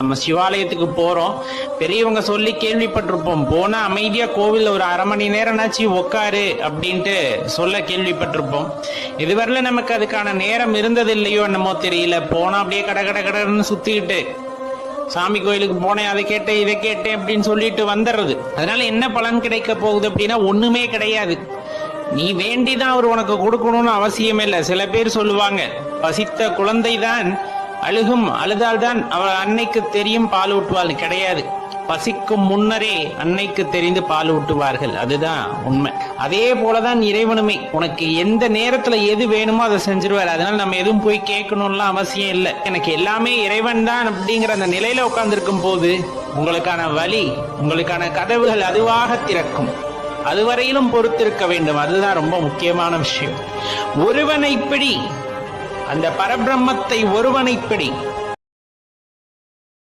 நம்ம சிவாலயத்துக்கு போறோம். பெரியவங்க சொல்லி கேள்விப்பட்டிருப்போம். போனா அமைதியா கோவில் ஒரு அரை மணி நேரம்னாச்சு உட்காரு அப்படின்ட்டு சொல்ல கேள்விப்பட்டிருப்போம். இதுவரையில நமக்கு அதுக்கான நேரம் இருந்தது இல்லையோ என்னமோ தெரியல. போனா அப்படியே கட கட கடன்னு சுத்திக்கிட்டு சாமி கோயிலுக்கு போனேன் அதை கேட்டேன் இதை கேட்டேன் அப்படின்னு சொல்லிட்டு வந்துடுறது அதனால என்ன பலன் கிடைக்க போகுது அப்படின்னா ஒண்ணுமே கிடையாது. நீ வேண்டிதான் அவர் உனக்கு கொடுக்கணும்னு அவசியமே இல்லை. சில பேர் சொல்லுவாங்க பசித்த குழந்தை தான் அழுகும் அழுதால்தான் அவள் அன்னைக்கு தெரியும் பால் ஊட்டுவாள். கிடையாது. பசிக்கும் முன்னரே அன்னைக்கு தெரிந்து பால் ஊட்டுவார்கள். அதுதான் உண்மை. அதே போலதான் இறைவனுமே உனக்கு எந்த நேரத்துல எது வேணுமோ அதை செஞ்சிருவார். அதனால நம்ம எதுவும் போய் கேட்கணும்லாம் அவசியம் இல்லை. எனக்கு எல்லாமே இறைவன் தான் அப்படிங்கிற அந்த நிலையில உட்கார்ந்துருக்கும் போது உங்களுக்கான வழி உங்களுக்கான கதவுகள் அதுவாக திறக்கும். அதுவரையிலும் பொறுத்திருக்க வேண்டும். அதுதான் ரொம்ப முக்கியமான விஷயம். ஒருவனை பிடி அந்த பரபிரம்மத்தை ஒருவனை பிடி.